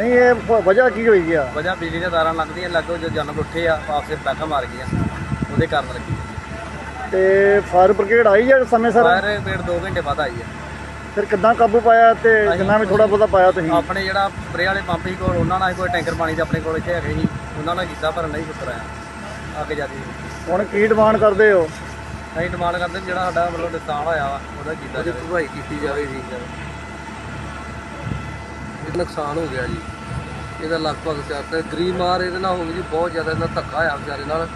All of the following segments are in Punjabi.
ਨਹੀਂ ਇਹ ਵ- ਵਜ੍ਹਾ ਕੀ ਹੋਈ ਆ? ਵਜ੍ਹਾ ਬਿਜਲੀ ਦੀਆਂ ਤਾਰਾਂ ਲੱਗਦੀਆਂ ਲੱਗੋ ਜੋ ਜਾਨਵਰ ਉੱਠੇ ਆ ਆਪਸੇ ਪੈਕਾ ਮਾਰ ਗਈਆਂ। ਉਹਦੇ ਕਾਰਨ ਲੱਗੀ। ਤੇ ਫਾਇਰ ਬ੍ਰਿਗੇਡ ਆਈ ਜਾਂ ਸਮੇਂ ਸਿਰ? ਫਾਇਰ ਬ੍ਰਿਗੇਡ 2 ਘੰਟੇ ਬਾਅਦ ਆਈ ਹੈ ਫਿਰ ਕਿੱਦਾਂ ਕਾਬੂ ਪਾਇਆ ਤੇ ਕਿੰਨਾ ਵੀ ਥੋੜਾ ਬਹੁਤਾ ਪਾਇਆ ਤੁਸੀਂ? ਆਪਣੇ ਜਿਹੜਾ ਸਪਰੇ ਵਾਲੇ ਪੰਪ ਕੋਲ ਉਹਨਾਂ ਨਾਲ ਕੋਈ ਟੈਂਕਰ ਪਾਣੀ ਦੇ ਆਪਣੇ ਕੋਲ ਇੱਥੇ ਹੈਗੇ ਸੀ। ਉਹਨਾਂ ਨਾਲ ਕੀਤਾ ਪਰ ਨਹੀਂ ਸੁੱਤਰ ਆਇਆ। ਅੱਗੇ ਜਾਂਦੀ ਹੁਣ ਕੀ ਡਿਮਾਂਡ ਕਰਦੇ ਹੋ? ਅਸੀਂ ਡਿਮਾਂਡ ਕਰਦੇ ਵੀ ਜਿਹੜਾ ਸਾਡਾ ਮਤਲਬ ਨੁਕਸਾਨ ਹੋਇਆ ਵਾ ਉਹਦਾ ਕੀਤਾ ਜਾਵੇ। ਭਰਪਾਈ ਕੀਤੀ ਜਾਵੇ ਜੀ ਨੁਕਸਾਨ ਹੋ ਗਿਆ ਜੀ। ਇਹਦਾ ਲਗਭਗ ਚਾਹਤੇ ਗਰੀਬ ਮਾਰ ਇਹਦੇ ਨਾਲ ਹੋ ਗਈ ਜੀ ਬਹੁਤ ਜ਼ਿਆਦਾ ਇਹਨਾਂ ਧੱਕਾ ਹੋਇਆ ਵਿਚਾਰੇ ਨਾਲ।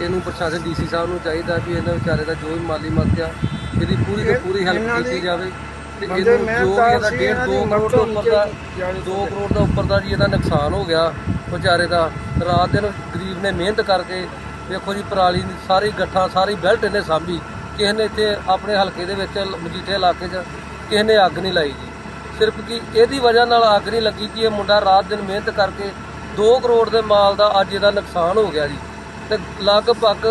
ਇਹਨੂੰ ਪ੍ਰਸ਼ਾਸਨ ਡੀਸੀ ਸਾਹਿਬ ਨੂੰ ਚਾਹੀਦਾ ਵੀ ਇਹਨਾਂ ਵਿਚਾਰੇ ਦਾ ਜੋ ਵੀ ਮਾਲੀ ਮਦਦ ਆ ਇਹਦੀ ਪੂਰੀ ਤੋਂ ਪੂਰੀ ਹੈਲਪ ਕੀਤੀ ਜਾਵੇ। ਤੇ ਇਹਨੂੰ ਜੋ ਵੀ ਇਹਦਾ ਡੇਢ 2 ਕਰੋੜ ਤੋਂ ਉੱਪਰ ਦਾ 2 ਕਰੋੜ ਦਾ ਉੱਪਰ ਦਾ ਜੀ ਇਹਦਾ ਨੁਕਸਾਨ ਹੋ ਗਿਆ ਵਿਚਾਰੇ ਦਾ। ਰਾਤ ਦਿਨ ਗਰੀਬ ਨੇ ਮਿਹਨਤ ਕਰਕੇ ਵੇਖੋ ਜੀ ਪਰਾਲੀ ਦੀ ਸਾਰੀ ਗੱਠਾਂ ਸਾਰੀ ਬੈਲਟ ਇਹਨੇ ਸਾਂਭੀ। ਕਿਸੇ ਨੇ ਇੱਥੇ ਆਪਣੇ ਹਲਕੇ ਦੇ ਵਿੱਚ ਮਜੀਠੇ ਇਲਾਕੇ 'ਚ ਕਿਸੇ ਨੇ ਅੱਗ ਨਹੀਂ ਲਾਈ ਜੀ। ਸਿਰਫ ਕਿ ਇਹਦੀ ਵਜ੍ਹਾ ਨਾਲ ਅੱਗ ਨਹੀਂ ਲੱਗੀ ਕਿ ਇਹ ਮੁੰਡਾ ਰਾਤ ਦਿਨ ਮਿਹਨਤ ਕਰਕੇ 2 ਕਰੋੜ ਦੇ ਮਾਲ ਦਾ ਅੱਜ ਇਹਦਾ ਨੁਕਸਾਨ ਹੋ ਗਿਆ ਜੀ। ਤੇ ਲਗਭਗ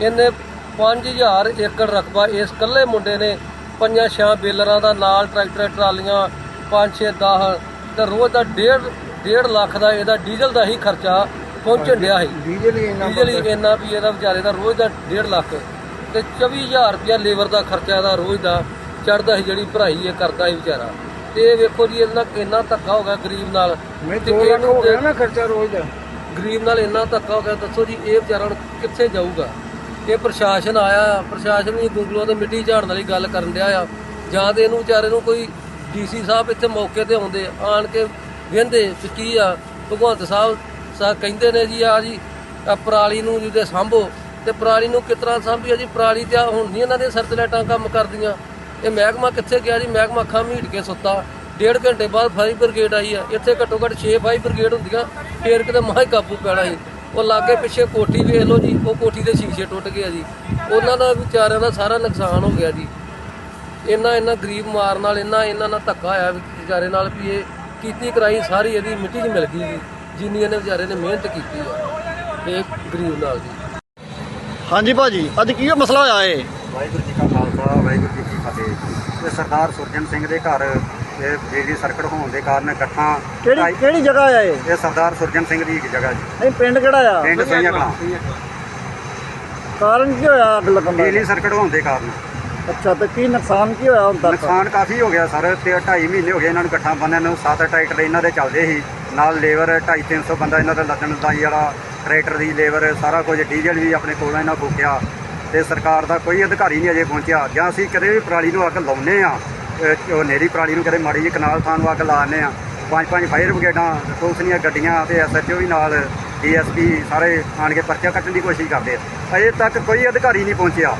ਇਹਨੇ 5000 ਏਕੜ ਰਕਬਾ ਇਸ ਇਕੱਲੇ ਮੁੰਡੇ ਨੇ ਪੰਜਾਂ ਛਾਂ ਬੇਲਰਾਂ ਦਾ ਨਾਲ ਟਰੈਕਟਰ ਟਰਾਲੀਆਂ 5 6 10 ਤੇ ਰੋਜ਼ ਦਾ 1.5 1.5 ਲੱਖ ਦਾ ਇਹਦਾ ਡੀਜ਼ਲ ਦਾ ਹੀ ਖਰਚਾ ਪਹੁੰਚਣ ਡਿਆ ਸੀ। ਡੀਜ਼ਲ ਹੀ ਡੀਜ਼ਲ ਹੀ ਇੰਨਾ ਵੀ ਇਹਦਾ ਵਿਚਾਰੇ ਦਾ ਰੋਜ਼ ਦਾ 1.5 ਲੱਖ। ਤੇ 24000 ਰੁਪਇਆ ਲੇਬਰ ਦਾ ਖਰਚਾ ਇਹਦਾ ਰੋਜ਼ ਦਾ ਚੜਦਾ ਸੀ ਜਿਹੜੀ ਭਰਾਈ ਇਹ ਕਰਦਾ ਸੀ ਵਿਚਾਰਾ। ਇਹ ਵੇਖੋ ਜੀ ਇਹਨਾਂ ਇੰਨਾ ਧੱਕਾ ਹੋ ਗਿਆ ਗਰੀਬ ਨਾਲ। ਤੇ ਇਹਨੂੰ ਹੋ ਗਿਆ ਨਾ ਖਰਚਾ ਰੋਜ਼ ਦਾ। ਗਰੀਬ ਨਾਲ ਇੰਨਾ ਧੱਕਾ ਹੋ ਗਿਆ ਦੱਸੋ ਜੀ ਇਹ ਵਿਚਾਰਾ ਹੁਣ ਕਿੱਥੇ ਜਾਊਗਾ? ਇਹ ਪ੍ਰਸ਼ਾਸਨ ਆਇਆ ਪ੍ਰਸ਼ਾਸਨ ਵੀ ਗੁੰਗਲੋਂ ਤੇ ਮਿੱਟੀ ਝਾੜਨ ਵਾਲੀ ਗੱਲ ਕਰਨ ਡਿਆ ਆ। ਜਾਂ ਤੇ ਇਹਨੂੰ ਵਿਚਾਰੇ ਨੂੰ ਕੋਈ ਡੀਸੀ ਸਾਹਿਬ ਇੱਥੇ ਮੌਕੇ ਤੇ ਆਉਂਦੇ ਆਣ ਕੇ ਵੇਂਦੇ ਕਿ ਕੀ ਆ। ਭਗਵੰਤ ਸਾਹਿਬ ਸਾ ਕਹਿੰਦੇ ਨੇ ਜੀ ਆ ਜੀ ਆਹ ਪਰਾਲੀ ਨੂੰ ਜਿਹਦੇ ਸਾਂਭੋ ਤੇ ਪਰਾਲੀ ਨੂੰ ਕਿਸ ਤਰ੍ਹਾਂ ਸਾਂਭੀ? ਆ ਜੀ ਪਰਾਲੀ ਤੇ ਹੁਣ ਨਹੀਂ ਇਹਨਾਂ ਦੇ ਸਰਚ ਲਾਈਟਾਂ ਕੰਮ ਕਰਦੀਆਂ। ਇਹ ਮਹਿਕਮਾ ਕਿੱਥੇ ਗਿਆ ਜੀ? ਮਹਿਕਮਾ ਅੱਖਾਂ ਮੀਟ ਕੇ ਸੁੱਤਾ। ਡੇਢ ਘੰਟੇ ਬਾਅਦ ਫਾਇਰ ਬ੍ਰਿਗੇਡ ਆਈ ਆ। ਇੱਥੇ ਘੱਟੋ ਘੱਟ 6 ਫਾਇਰ ਬ੍ਰਿਗੇਡ ਹੁੰਦੀਆਂ। ਫੇਰ ਕਿਤੇ ਮਾਹ ਕਾਬੂ ਪੈਣਾ ਸੀ ਉਹ ਲਾਗੇ ਪਿੱਛੇ ਕੋਠੀ ਵੇਖ ਲਓ ਜੀ। ਉਹ ਕੋਠੀ ਦੇ ਸ਼ੀਸ਼ੇ ਟੁੱਟ ਗਏ ਜੀ। ਉਹਨਾਂ ਦਾ ਵਿਚਾਰਿਆਂ ਦਾ ਸਾਰਾ ਨੁਕਸਾਨ ਹੋ ਗਿਆ ਜੀ। ਇਹਨਾਂ ਇਹਨਾਂ ਗਰੀਬ ਮਾਰ ਨਾਲ, ਇੰਨਾ ਇਹਨਾਂ ਨਾਲ ਧੱਕਾ ਹੋਇਆ ਵਿਚਾਰੇ ਨਾਲ ਵੀ ਇਹ ਕੀਤੀ ਕਰਾਈ, ਸਾਰੀ ਇਹਦੀ ਮਿੱਟੀ 'ਚ ਮਿਲ ਗਈ ਜੀ। ਜਿੰਨੀ ਇਹਨੇ ਵਿਚਾਰੇ ਨੇ ਮਿਹਨਤ ਕੀਤੀ ਆ। ਇਹ ਗਰੀਬ ਨਾਲ ਜੀ। ਹਾਂਜੀ ਭਾਜੀ, ਅੱਜ ਕੀ ਮਸਲਾ ਹੋਇਆ ਏ ਵਾਹਿਗੁਰੂ ਜੀ ਕਾ ਖਾਲਸਾ ਵਾਹਿਗੁਰੂ ਜੀ ਕੀ ਫਤਿਹ। ਇਹ ਸਰਦਾਰ ਸੁਰਜਨ ਸਿੰਘ ਦੇ ਘਰ ਇਹ ਬਿਜਲੀ ਸਰਕਟ ਹੋਣ ਦੇ ਕਾਰਨ ਇਕੱਠਾਂ ਕਿਹੜੀ ਕਿਹੜੀ ਜਗ੍ਹਾ ਆ ਇਹ? ਇਹ ਸਰਦਾਰ ਸੁਰਜਨ ਸਿੰਘ ਦੀ ਇੱਕ ਜਗ੍ਹਾ ਜੀ। ਨਹੀਂ ਪਿੰਡ ਕਿਹੜਾ ਆ? ਪਿੰਡ ਸਈਆਂ ਕਲਾਂ। ਕਾਰਨ ਕੀ ਹੋਇਆ ਅੱਗ ਲੱਗਣ ਦਾ? ਬਿਜਲੀ ਸਰਕਟ ਹੋਣ ਦੇ ਕਾਰਨ। ਅੱਛਾ ਤੇ ਕੀ ਨੁਕਸਾਨ ਕੀ ਹੋਇਆ ਤੱਕ? ਨੁਕਸਾਨ ਕਾਫੀ ਹੋ ਗਿਆ ਸਰ ਤੇ 2.5 ਮਹੀਨੇ ਹੋ ਗਏ ਇਹਨਾਂ ਨੂੰ ਇਕੱਠਾਂ ਬੰਨਿਆਂ ਨੂੰ। ਸੱਤ ਟਰੈਕਟਰ ਇਹਨਾਂ ਦੇ ਚੱਲਦੇ ਸੀ। ਨਾਲ ਲੇਬਰ 2.5 300 ਬੰਦਾ ਇਹਨਾਂ ਦਾ ਲੱਗਣ ਦਾਈ ਵਾਲਾ ਟਰੈਕਟਰ ਦੀ ਲੇਬਰ ਸਾਰਾ ਕੁਝ ਡੀਜ਼ਲ ਵੀ ਆਪਣੇ ਕੋਲੋਂ ਇਹਨਾਂ ਫੂਕਿਆ। ਤੇ ਸਰਕਾਰ ਦਾ ਕੋਈ ਅਧਿਕਾਰੀ ਨਹੀਂ ਅਜੇ ਪਹੁੰਚਿਆ। ਜਾਂ ਅਸੀਂ ਕਦੇ ਵੀ ਪਰਾਲੀ ਨੂੰ ਅੱਗ ਲਾਉਨੇ ਆ ਉਹ ਨੇਰੀ ਪਰਾਲੀ ਨੂੰ ਕਦੇ ਮਾੜੀ ਜਿਹੀ ਕਨਾਲ ਥਾਂ ਨੂੰ ਅੱਗ ਲਾਉਂਦੇ ਆ ਪੰਜ ਪੰਜ ਫਾਇਰ ਬ੍ਰਿਗੇਡਾਂ, ਪੁਲਿਸ ਦੀਆਂ ਗੱਡੀਆਂ ਤੇ ਐਸਐਚਓ ਵੀ ਨਾਲ ਡੀਐਸਪੀ ਸਾਰੇ ਆਣ ਕੇ ਪਰਚਾ ਕੱਟਣ ਦੀ ਕੋਸ਼ਿਸ਼ ਕਰਦੇ ਆ। ਅਜੇ ਤੱਕ ਕੋਈ ਅਧਿਕਾਰੀ ਨਹੀਂ ਪਹੁੰਚਿਆ।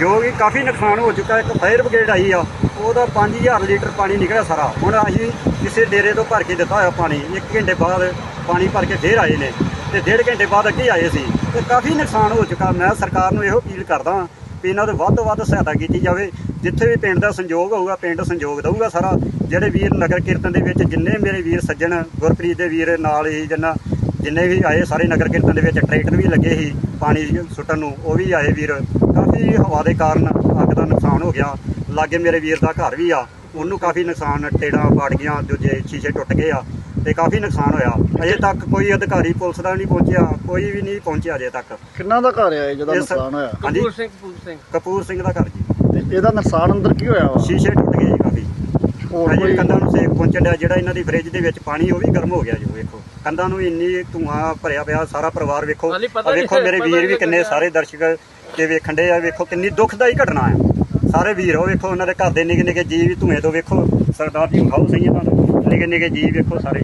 ਜੋ ਕਿ ਕਾਫੀ ਨੁਕਸਾਨ ਹੋ ਚੁੱਕਾ ਇੱਕ ਫਾਇਰ ਬ੍ਰਿਗੇਡ ਆਈ ਆ, ਉਹਦਾ 5000 ਲੀਟਰ ਪਾਣੀ ਨਿਕਲਿਆ ਸਾਰਾ। ਹੁਣ ਅਸੀਂ ਕਿਸੇ ਡੇਰੇ ਤੋਂ ਭਰ ਕੇ ਦਿੱਤਾ ਹੋਇਆ ਪਾਣੀ। 1 ਘੰਟੇ ਬਾਅਦ ਪਾਣੀ ਭਰ ਕੇ ਫੇਰ ਆਏ ਨੇ। ਤੇ ਡੇਢ ਘੰਟੇ ਬਾਅਦ ਅੱਗੇ ਆਏ ਸੀ ਤੇ ਕਾਫੀ ਨੁਕਸਾਨ ਹੋ ਚੁੱਕਾ। ਮੈਂ ਸਰਕਾਰ ਨੂੰ ਇਹੋ ਅਪੀਲ ਕਰਦਾ ਵੀ ਇਹਨਾਂ ਦੇ ਵੱਧ ਤੋਂ ਵੱਧ ਸਹਾਇਤਾ ਕੀਤੀ ਜਾਵੇ। ਜਿੱਥੇ ਵੀ ਪਿੰਡ ਦਾ ਸੰਯੋਗ ਹੋਊਗਾ, ਪਿੰਡ ਸੰਯੋਗ ਦਊਗਾ ਸਾਰਾ। ਜਿਹੜੇ ਵੀਰ ਨਗਰ ਕੀਰਤਨ ਦੇ ਵਿੱਚ ਜਿੰਨੇ ਮੇਰੇ ਵੀਰ ਸੱਜਣ, ਗੁਰਪ੍ਰੀਤ ਦੇ ਵੀਰ ਨਾਲ ਹੀ ਜਿੰਨਾ ਜਿੰਨੇ ਵੀ ਆਏ ਸਾਰੇ ਨਗਰ ਕੀਰਤਨ ਦੇ ਵਿੱਚ ਟਰੈਕਟਰ ਵੀ ਲੱਗੇ ਸੀ ਪਾਣੀ ਸੁੱਟਣ ਨੂੰ, ਉਹ ਵੀ ਆਏ ਵੀਰ। ਕਾਫੀ ਹਵਾ ਦੇ ਕਾਰਨ ਅੱਗ ਦਾ ਨੁਕਸਾਨ ਹੋ ਗਿਆ। ਲਾਗੇ ਮੇਰੇ ਵੀਰ ਦਾ ਘਰ ਵੀ ਆ। ਉਹਨੂੰ ਕਾਫੀ ਨੁਕਸਾਨ, ਟੇੜਾਂ ਪਾੜ ਗਈਆਂ, ਦੂਜੇ ਸ਼ੀਸ਼ੇ ਟੁੱਟ ਗਏ ਆ। ਤੇ ਕਾਫੀ ਨੁਕਸਾਨ ਹੋਇਆ। ਅਜੇ ਤੱਕ ਕੋਈ ਅਧਿਕਾਰੀ ਪੁਲਿਸ ਦਾ ਨਹੀਂ ਪਹੁੰਚਿਆ ਕੋਈ ਵੀ ਨਹੀਂ ਪਹੁੰਚਿਆ ਅਜੇ ਤੱਕ। ਕਿੰਨਾ ਦਾ ਘਰ ਆ ਇਹ ਜਿਹਦਾ ਇਸ- ਨੁਕਸਾਨ ਹੋਇਆ? ਹਾਂਜੀ। ਕਪੂਰ ਸਿੰਘ ਕਪੂਰ ਸਿੰਘ। ਕਪੂਰ ਸਿੰਘ ਦਾ ਘਰ ਜੀ। ਤੇ ਇਹਦਾ ਨੁਕਸਾਨ ਅੰਦਰ ਕੀ ਹੋਇਆ ਵਾ? ਸ਼ੀਸ਼ੇ ਟੁੱਟ ਗਏ ਜੀ ਕਾਫੀ। ਹੋਰ ਅਜੇ ਕੋਈ ਕੰਧਾਂ ਨੂੰ ਸੇਕ ਪਹੁੰਚਣ ਡਿਆ ਜਿਹੜਾ ਇਹਨਾਂ ਦੀ ਫ੍ਰਿਜ ਦੇ ਵਿੱਚ ਪਾਣੀ ਉਹ ਵੀ ਗਰਮ ਹੋ ਗਿਆ ਜੀ ਵੇਖੋ। ਕੰਧਾਂ ਨੂੰ ਇੰਨੀ ਧੂਆਂ ਭਰਿਆ ਪਿਆ ਸਾਰਾ ਪਰਿਵਾਰ ਵੇਖੋ। ਹਾਲੀ ਪਤਾ ਆਹ ਨਹੀਂ ਵੇਖੋ ਮੇਰੇ ਪਤਾ ਵੀਰ ਵੀ ਨਹੀਂ ਕਿੰਨੇ ਸਾਰੇ ਦਰਸ਼ਕ ਤੇ ਵੇਖਣ ਦੇ ਆ ਵੇਖੋ ਕਿੰਨੀ ਦੁਖਦਾਈ ਘਟਨਾ ਆ। ਸਾਰੇ ਵੀਰ ਉਹ ਵੇਖੋ, ਉਹਨਾਂ ਦੇ ਘਰ ਦੇ ਨਿੱਕੇ ਨਿੱਕੇ ਜੀਵ ਵੀ ਧੂਏ ਤੋਂ ਵੇਖੋ, ਸਰਦਾਰ ਜੀ ਵਿਖਾਓ ਸਹੀ ਤੁਹਾਨੂੰ ਨਿੱਕੇ ਨਿੱਕੇ ਜੀਵ ਵੇਖੋ ਸਾਰੇ।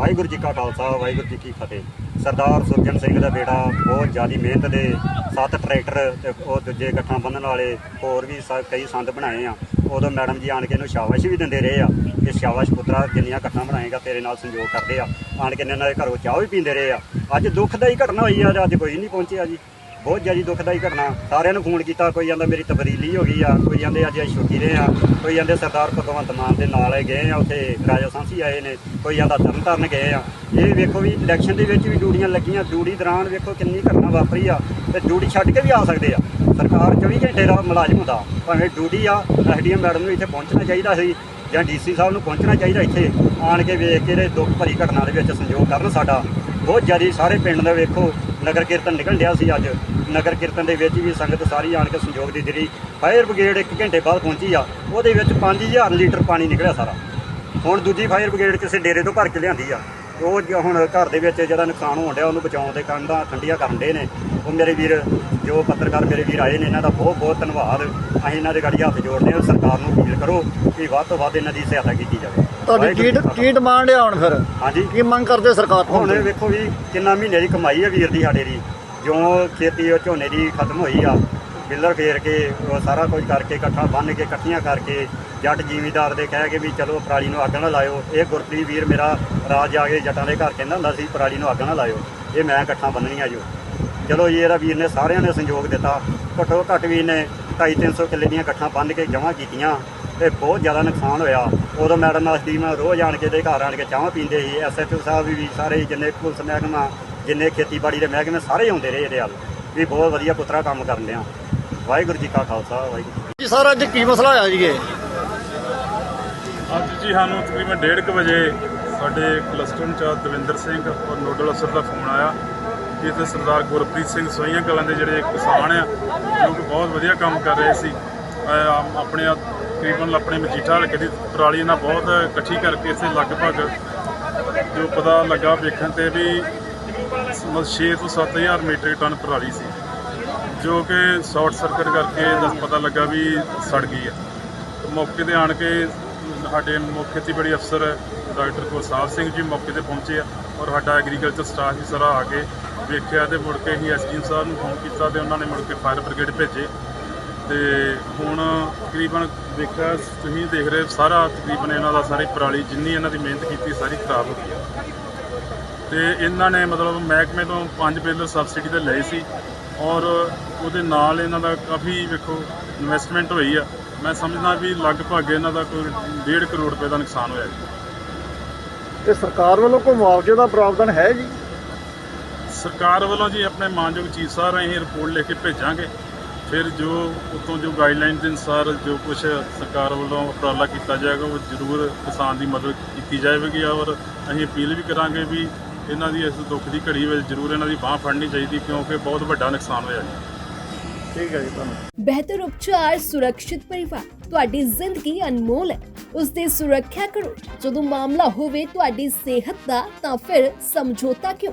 ਵਾਹਿਗੁਰੂ ਜੀ ਕਾ ਖਾਲਸਾ, ਵਾਹਿਗੁਰੂ ਜੀ ਕੀ ਫਤਿਹ। ਸਰਦਾਰ ਸੁਰਜਨ ਸਿੰਘ ਦਾ ਬੇਟਾ ਬਹੁਤ ਜ਼ਿਆਦੀ ਮਿਹਨਤ ਦੇ ਸੱਤ ਟਰੈਕਟਰ ਤੇ ਉਹ ਦੂਜੇ ਗੱਠਾਂ ਬੰਨਣ ਵਾਲੇ ਹੋਰ ਵੀ ਸ- ਕਈ ਸੰਦ ਬਣਾਏ ਆ। ਉਦੋਂ ਮੈਡਮ ਜੀ ਆਣ ਕੇ ਇਹਨੂੰ ਸ਼ਾਬਾਸ਼ ਵੀ ਦਿੰਦੇ ਰਹੇ ਆ ਕਿ ਸ਼ਾਬਾਸ਼ ਪੁੱਤਰਾ, ਜਿੰਨੀਆਂ ਗੱਠਾਂ ਬਣਾਏਗਾ ਤੇਰੇ ਨਾਲ ਸੰਯੋਗ ਕਰਦੇ ਆ। ਆਣ ਕੇ ਇਹਨਾਂ ਦੇ ਘਰੋਂ ਚਾਹ ਵੀ ਪੀਂਦੇ ਰਹੇ ਆ। ਅੱਜ ਦੁੱਖਦਾਈ ਘਟਨਾ ਹੋਈ ਆ, ਅੱਜ ਕੋਈ ਨਹੀਂ ਪਹੁੰਚਿਆ ਜੀ। ਬਹੁਤ ਜ਼ਿਆਦਾ ਦੁਖਦਾਈ ਘਟਨਾ। ਸਾਰਿਆਂ ਨੂੰ ਫੋਨ ਕੀਤਾ, ਕੋਈ ਕਹਿੰਦਾ ਮੇਰੀ ਤਬਦੀਲੀ ਹੋ ਗਈ ਆ, ਕੋਈ ਕਹਿੰਦੇ ਅੱਜ ਅਸੀਂ ਛੁੱਟੀ ਰਹੇ ਆ, ਕੋਈ ਕਹਿੰਦੇ ਸਰਦਾਰ ਭਗਵੰਤ ਮਾਨ ਦੇ ਨਾਲ ਗਏ ਆ, ਉੱਥੇ ਰਾਜਾ ਸਾਂਸੀ ਆਏ ਨੇ, ਕੋਈ ਕਹਿੰਦਾ ਤਰਨ ਤਾਰਨ ਗਏ ਆ। ਇਹ ਵੇਖੋ ਵੀ ਇਲੈਕਸ਼ਨ ਦੇ ਵਿੱਚ ਵੀ ਡਿਊਟੀਆਂ ਲੱਗੀਆਂ, ਡਿਊਟੀ ਦੌਰਾਨ ਵੇਖੋ ਕਿੰਨੀ ਘਟਨਾ ਵਾਪਰੀ ਆ ਤੇ ਡਿਊਟੀ ਛੱਡ ਕੇ ਵੀ ਆ ਸਕਦੇ ਆ। ਸਰਕਾਰ ਸਰਕਾਰ 24 ਘੰਟੇ ਦਾ ਮੁਲਾਜ਼ਮ ਹੁੰਦਾ, ਭਾਵੇਂ ਡਿਊਟੀ ਆ, ਐਸਡੀਐਮ ਮੈਡਮ ਨੂੰ ਇੱਥੇ ਪਹੁੰਚਣਾ ਚਾਹੀਦਾ ਸੀ ਜਾਂ ਡੀਸੀ ਸਾਹਿਬ ਨੂੰ ਪਹੁੰਚਣਾ ਚਾਹੀਦਾ ਇੱਥੇ, ਆਣ ਕੇ ਵੇਖ ਕੇ ਇਹਦੇ ਦੁੱਖ ਭਰੀ ਘਟਨਾ ਦੇ ਵਿੱਚ ਸੰਯੋਗ ਕਰਨ ਸਾਡਾ। ਬਹੁਤ ਜ਼ਿਆਦਾ ਸਾਰੇ ਪਿੰਡ ਦਾ ਵੇਖੋ ਨਗਰ ਕੀਰਤਨ ਨਿਕਲ ਰਿਹਾ ਸੀ ਅੱਜ। ਨਗਰ ਕੀਰਤਨ ਦੇ ਵਿੱਚ ਵੀ ਸੰਗਤ ਸਾਰੀ ਆਣ ਕੇ ਸੰਯੋਗ ਦੀ ਦਿੱਤੀ ਫਾਇਰ ਬ੍ਰਿਗੇਡ 1 ਘੰਟੇ ਬਾਅਦ ਪਹੁੰਚੀ ਆ, ਉਹਦੇ ਵਿੱਚ 5000 ਲੀਟਰ ਪਾਣੀ ਨਿਕਲਿਆ ਸਾਰਾ। ਹੁਣ ਦੂਜੀ ਫਾਇਰ ਬ੍ਰਿਗੇਡ ਕਿਸੇ ਡੇਰੇ ਤੋਂ ਭਰ ਕੇ ਲਿਆਂਦੀ ਆ। ਉਹ ਹੁਣ ਘਰ ਦੇ ਵਿੱਚ ਜਿਹੜਾ ਨੁਕਸਾਨ ਹੋਣ ਡਿਆ, ਉਹਨੂੰ ਬਚਾਉਣ ਦੇ ਕੰਧਾਂ ਠੰਡੀਆਂ ਕਰਨ ਦੇ ਨੇ। ਉਹ ਮੇਰੇ ਵੀਰ, ਜੋ ਪੱਤਰਕਾਰ ਮੇਰੇ ਵੀਰ ਆਏ ਨੇ, ਇਹਨਾਂ ਦਾ ਬਹੁਤ ਬਹੁਤ ਧੰਨਵਾਦ। ਅਸੀਂ ਇਹਨਾਂ ਦੇ ਗਾੜੀ ਹੱਥ ਜੋੜਦੇ ਹਾਂ, ਸਰਕਾਰ ਨੂੰ ਅਪੀਲ ਕਰੋ ਕਿ ਵੱਧ ਤੋਂ ਵੱਧ ਇਹਨਾਂ ਦੀ ਸਹਾਇਤਾ ਕੀਤੀ ਜਾਵੇ। ਤੁਹਾਡੀ ਕੀ ਕਾ ਡਿਮਾਂਡ ਆ ਹੁਣ ਫਿਰ? ਹਾਂਜੀ। ਕੀ ਮੰਗ ਕਰਦੇ ਸਰਕਾਰ ਤੋਂ? ਹੁਣ ਵੇਖੋ ਵੀ ਕਿੰਨਾ ਮਹੀਨੇ ਦੀ ਕਮਾਈ ਹੈ ਵੀਰ ਦੀ ਸਾਡੇ ਦੀ। ਜੋ ਖੇਤੀ ਉਹ ਝੋਨੇ ਦੀ ਖਤਮ ਹੋਈ ਆ ਬਿੱਲਰ ਫੇਰ ਕੇ ਸਾਰਾ ਕੁਝ ਕਰਕੇ ਇਕੱਠਾ ਬੰਨ ਕੇ ਇਕੱਠੀਆਂ ਕਰਕੇ ਜੱਟ ਜ਼ਿਮੀਂਦਾਰ ਦੇ ਕਹਿ ਕੇ ਵੀ ਚਲੋ ਪਰਾਲੀ ਨੂੰ ਅੱਗ ਨਾ ਲਾਇਓ। ਇਹ ਗੁਰਪ੍ਰੀਤ ਵੀਰ ਮੇਰਾ ਰਾਜ ਜਾ ਕੇ ਜੱਟਾਂ ਦੇ ਘਰ ਕਹਿੰਦਾ ਹੁੰਦਾ ਸੀ ਪਰਾਲੀ ਨੂੰ ਅੱਗ ਨਾ ਲਾਇਓ। ਇਹ ਮੈਂ ਇਕੱਠਾ ਬੰਨਣੀਆਂ ਜੋ ਚਲੋ ਜੀ ਇਹਦਾ ਵੀਰ ਨੇ ਸਾਰਿਆਂ ਨੇ ਸੰਯੋਗ ਦਿੱਤਾ। ਘੱਟੋ ਘੱਟ ਵੀ ਨੇ 250 ਕਿੱਲੇ ਦੀਆਂ ਇਕੱਠਾਂ ਬੰਨ ਕੇ ਜਮ੍ਹਾਂ ਕੀਤੀਆਂ। ਤੇ ਬਹੁਤ ਜ਼ਿਆਦਾ ਨੁਕਸਾਨ ਹੋਇਆ। ਉਦੋਂ ਮੈਡਮ ਅਸਦੀ ਮੈਂ ਰੋਜ਼ ਆਣ ਕੇ ਦੇ ਘਰ ਆਣ ਕੇ ਚਾਹ ਪੀਂਦੇ ਸੀ। ਐਸਐਚਓ ਸਾਹਿਬ ਵੀ ਸਾਰੇ ਜਿੰਨੇ ਪੁਲਿਸ ਮਹਿਕਮਾ ਜਿੰਨੇ ਖੇਤੀਬਾੜੀ ਦੇ ਮਹਿਕਮੇ ਸਾਰੇ ਆਉਂਦੇ ਰਹੇ ਇਹਦੇ ਵੱਲ। ਵੀ ਬਹੁਤ ਵਧੀਆ ਪੁੱਤਰਾ ਕੰਮ ਕਰਨ ਲਿਆ ਵਾਹਿਗੁਰੂ ਜੀ ਕਾ ਖਾਲਸਾ ਵਾਹਿਗੁਰੂ ਜੀ ਸਰ ਅੱਜ ਕੀ ਮਸਲਾ ਹੋਇਆ ਜੀ ਇਹ? ਅੱਜ ਜੀ ਸਾਨੂੰ ਤਕਰੀਬਨ 1:30 ਵਜੇ ਸਾਡੇ ਕਲਸਟਰ ਇੰਚਾਰਜ ਦਵਿੰਦਰ ਸਿੰਘ ਔਰ ਨੋਡਲ ਅਫਸਰ ਦਾ ਫੋਨ ਆਇਆ ਕਿ ਇੱਥੇ ਸਰਦਾਰ ਗੁਰਪ੍ਰੀਤ ਸਿੰਘ ਸੋਈਆਂ ਕਲਾਂ ਦੇ ਜਿਹੜੇ ਕਿਸਾਨ ਆ ਜੋ ਕਿ ਬਹੁਤ ਵਧੀਆ ਕੰਮ ਕਰ ਰਹੇ ਸੀ। ਆਪਣੇ ਤਕਰੀਬਨ ਆਪਣੇ ਮਜੀਠਾ ਹਲਕੇ ਦੀ ਪਰਾਲੀ ਨਾਲ ਬਹੁਤ ਇਕੱਠੀ ਕਰਕੇ ਇੱਥੇ ਲਗਭਗ ਜੋ ਪਤਾ ਲੱਗਾ ਵੇਖਣ ਤੇ ਵੀ 6 ਤੋਂ 7000 ਮੀਟ੍ਰਿਕ ਟਨ ਪਰਾਲੀ ਸੀ, ਜੋ ਕਿ ਸ਼ਾਰਟ ਸਰਕਟ ਕਰਕੇ ਦਸ ਪਤਾ ਲੱਗਾ ਵੀ ਸੜ ਗਈ ਹੈ। ਮੌਕੇ ਤੇ ਆਣ ਕੇ ਸਾਡੇ ਮੁੱਖ ਖੇਤੀਬਾੜੀ ਅਫਸਰ ਡਾਕਟਰ ਗੁਰਸਾਹਿਬ ਸਿੰਘ ਜੀ ਮੌਕੇ ਤੇ ਪਹੁੰਚੇ ਆ ਔਰ ਸਾਡਾ ਐਗਰੀਕਲਚਰ ਸਟਾਫ ਵੀ ਸਾਰਾ ਆ ਕੇ ਵੇਖਿਆ ਤੇ ਮੁੜ ਕੇ ਹੀ ਐਸਡੀਐਮ ਸਾਹਿਬ ਨੂੰ ਫੋਨ ਕੀਤਾ ਤੇ ਉਹਨਾਂ ਨੇ ਮੁੜ ਕੇ ਫਾਇਰ ਬ੍ਰਿਗੇਡ ਭੇਜੇ। ਤੇ ਹੁਣ ਤਕਰੀਬਨ ਦੇਖਿਆ ਤੁਸੀਂ ਦੇਖ ਰਹੇ ਸਾਰਾ ਤਕਰੀਬਨ ਇਹਨਾਂ ਦਾ ਸਾਰੀ ਪਰਾਲੀ ਜਿੰਨੀ ਇਹਨਾਂ ਦੀ ਮਿਹਨਤ ਕੀਤੀ ਸਾਰੀ ਖਰਾਬ ਹੋ ਗਈ ਤੇ ਇਹਨਾਂ ਨੇ ਮਤਲਬ ਮਹਿਕਮੇ ਤੋਂ ਪੰਜ ਬਿੱਲ ਸਬਸਿਡੀ ਤੇ ਲਏ ਸੀ ਔਰ ਉਹਦੇ ਨਾਲ ਇਹਨਾਂ ਦਾ ਕਾਫੀ ਵੇਖੋ ਇਨਵੈਸਟਮੈਂਟ ਹੋਈ ਆ। ਮੈਂ ਸਮਝਦਾ ਵੀ ਲਗਭਗ ਇਹਨਾਂ ਦਾ ਕੋਈ 1.5 ਕਰੋੜ ਰੁਪਏ ਦਾ ਨੁਕਸਾਨ ਹੋਇਆ ਜੀ। ਤੇ ਸਰਕਾਰ ਵੱਲੋਂ ਕੋਈ ਮੁਆਵਜ਼ੇ ਦਾ ਪ੍ਰਾਵਧਾਨ ਹੈ ਜੀ? ਸਰਕਾਰ ਵੱਲੋਂ ਜੀ ਆਪਣੇ ਮਾਨਯੋਗ ਚੀਫ ਸਾਹਿਬ ਰਾਹੀਂ ਰਿਪੋਰਟ ਲਿਖ ਕੇ ਭੇਜਾਂਗੇ। ਫਿਰ ਜੋ ਉਤੋਂ ਜੋ ਗਾਈਡਲਾਈਨ ਦੇ ਅਨੁਸਾਰ ਜੋ ਕੁਝ ਸਰਕਾਰ ਵੱਲੋਂ ਉਪਰਾਲਾ ਕੀਤਾ ਜਾਏਗਾ, ਉਹ ਜ਼ਰੂਰ ਕਿਸਾਨ ਦੀ ਮਦਦ ਕੀਤੀ ਜਾਵੇਗੀ ਔਰ ਅਸੀਂ ਅਪੀਲ ਵੀ ਕਰਾਂਗੇ ਵੀ ਇਹਨਾਂ ਦੀ ਇਸ ਦੁੱਖ ਦੀ ਘੜੀ ਵਿੱਚ ਜ਼ਰੂਰ ਇਹਨਾਂ ਦੀ ਬਾਹ ਫੜਨੀ ਚਾਹੀਦੀ ਕਿਉਂਕਿ ਬਹੁਤ ਵੱਡਾ ਨੁਕਸਾਨ ਹੋਇਆ ਜੀ। ਠੀਕ ਹੈ ਜੀ ਤੁਹਾਨੂੰ ਬਿਹਤਰ ਉਪਚਾਰ, ਸੁਰੱਖਿਅਤ ਪਰਿਵਾਰ, ਤੁਹਾਡੀ ਜ਼ਿੰਦਗੀ ਅਨਮੋਲ ਹੈ। ਉਸ ਦੀ ਸੁਰੱਖਿਆ ਕਰੋ। ਜਦੋਂ ਮਾਮਲਾ ਹੋਵੇ ਤੁਹਾਡੀ ਸਿਹਤ ਦਾ, ਤਾਂ ਫਿਰ ਸਮਝੌਤਾ ਕਿਉਂ?